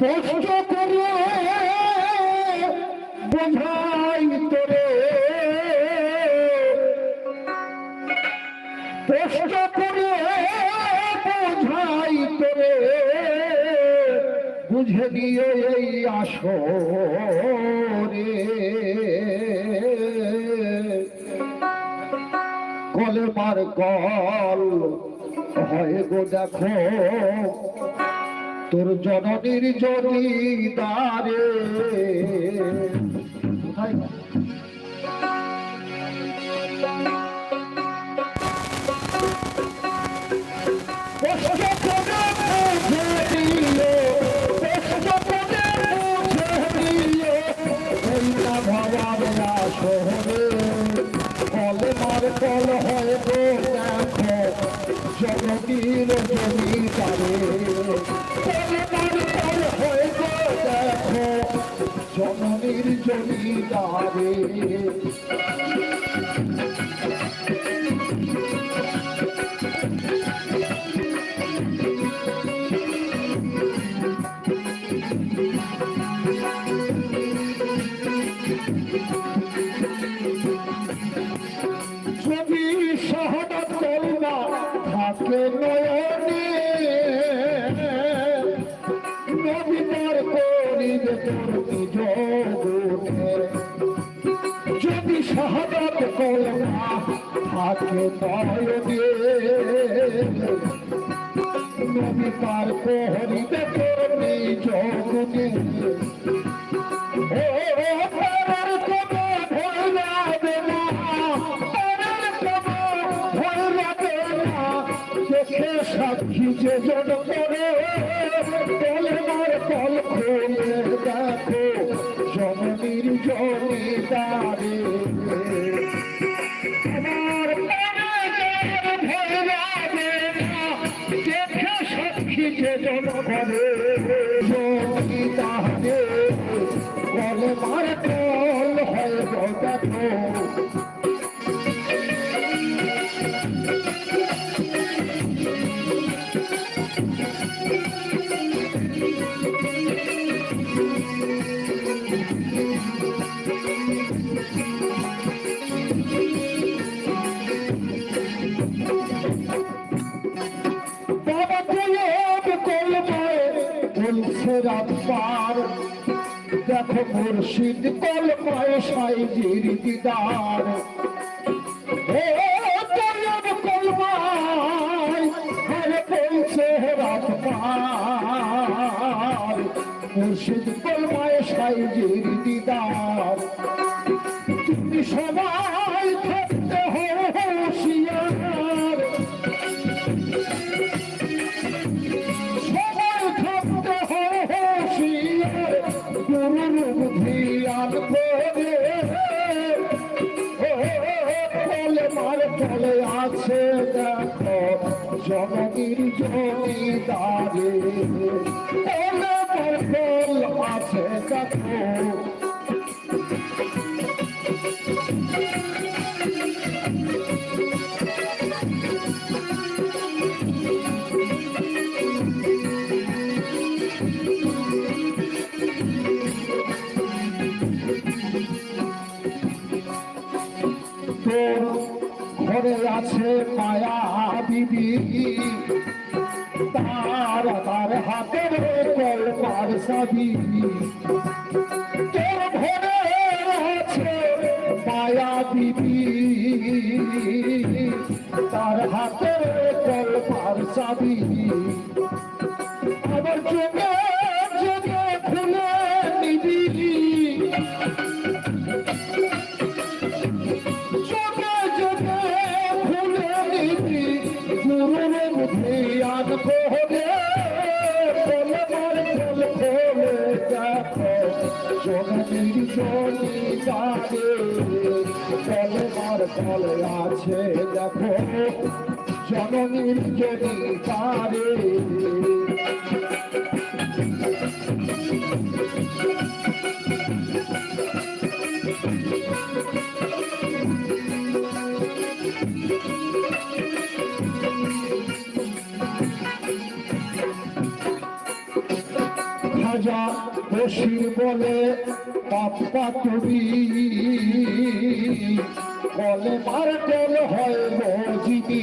কষ্ট করে বোঝাই তোরে। কষ্ট করে বোঝাই তোরে। বুঝে দিয়ে এই আসরে। কলে মার কল হয় গো দেখো। তোর জননীর যদি দারে থাকে নয়নে জগতে যদি সহনত করুণা থাকে নয়নে করতে জগতে সাক্ষী যে জন করে কলমার কল খোলে দেখো জননীর জমিদারে আমার দেখে সাক্ষী জন কল হয় দেখো বলছে রাব্বার দেখো মুর্শিদ দিদার। কলমায় আরে বলছে রাব্বার মুর্শিদ কলমায় সাইজির দিদার। তুমি সবাই আছে দেখো তোর ঘরে আছে মায়া বিবি। তার তার হাতের কলপার সাবি তোর ভরে আছে মায়া দিবি। তার হাতের কলপার সাবি আবার চোখে কলমার আছে দেখো জননীর জমিদারে রাজা বসির বলে পাপ্পা তুমি। বলে মার গেল হয় মজিবি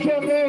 চলে